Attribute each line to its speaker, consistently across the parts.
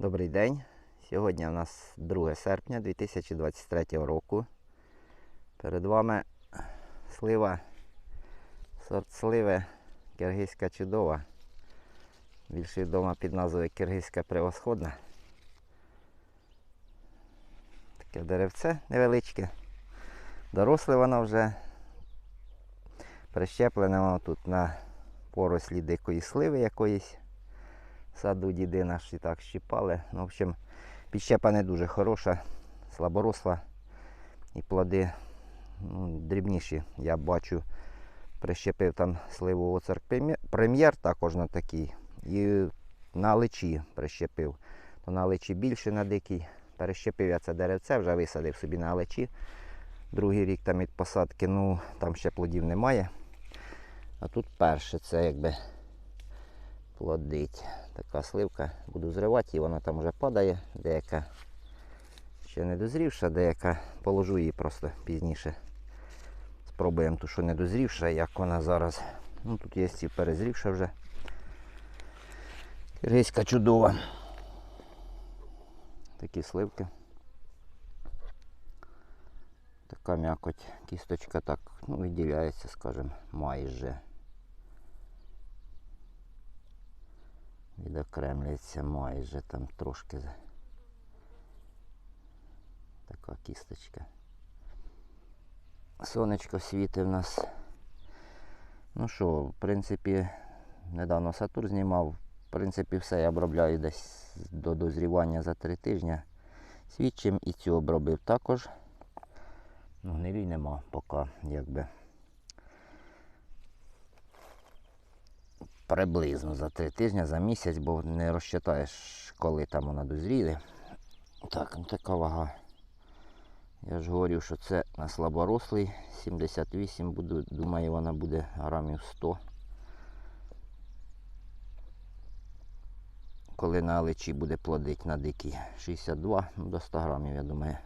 Speaker 1: Добрий день. Сьогодні у нас 2 серпня 2023 року. Перед вами слива, сорт сливи киргизька чудова. Більше відома під назвою киргизька превосходна. Таке деревце невеличке. Доросле воно вже. Прищеплене воно тут на порослі дикої сливи якоїсь саду діди наші так щипали. Ну, в общем, підщепа не дуже хороша, слаборосла і плоди ну, дрібніші. Я бачу, прищепив там сливу оцерк прем'єр також на такий. І на личі прищепив. То на личі більше на дикий. Перещепив я це деревце, вже висадив собі на личі. Другий рік там від посадки, ну там ще плодів немає. А тут перше, це якби плодить. Така сливка. Буду зривати її, вона там вже падає, деяка ще не дозрівша, деяка положу її просто пізніше. Спробуємо ту, що не дозрівша, як вона зараз. Ну, Тут є і перезрівша вже. Киргизька чудова. Такі сливки. Така м'якоть, кісточка так ну, виділяється, скажімо, майже. Відокремлюється майже там трошки така кісточка. Сонечко світить в нас. Ну що, в принципі, недавно Сатур знімав. В принципі, все я обробляю десь до дозрівання за три тижні. Свідчим і цю обробив також. Ну, гнилій нема поки, якби. Приблизно за три тижні, за місяць, бо не розчитаєш, коли там вона дозріє. Так, ну така вага. Я ж говорив, що це на слаборослий 78 буду, думаю, вона буде грамів 100. Коли на алечі буде плодить на дикій 62, ну, до 100 грамів, я думаю.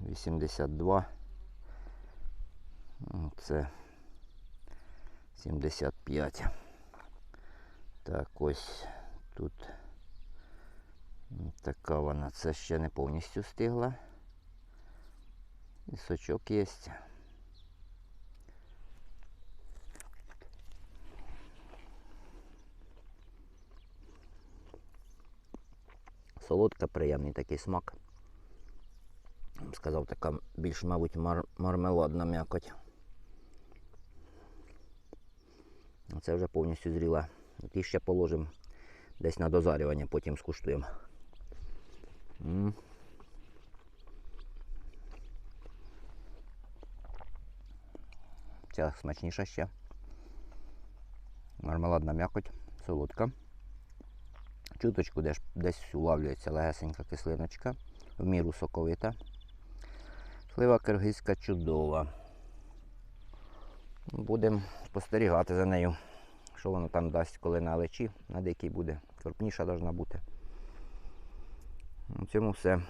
Speaker 1: 82. Ну, Це 75. Так, ось тут така вона. Це ще не повністю стигла. І сочок є. Солодка, приємний такий смак. Сказав, така більш, мабуть, мар- мармеладна м'якоть. Це вже повністю зріла. Ті ще положимо десь на дозарювання, потім скуштуємо. Ця смачніша ще. Мармеладна м'якоть, солодка. Чуточку десь, десь улавлюється легесенька кислиночка, в міру соковита. Слива киргизька чудова. Будемо спостерігати за нею, що воно там дасть, коли на лечі, на дикій буде. Крупніша повинна бути. На цьому все.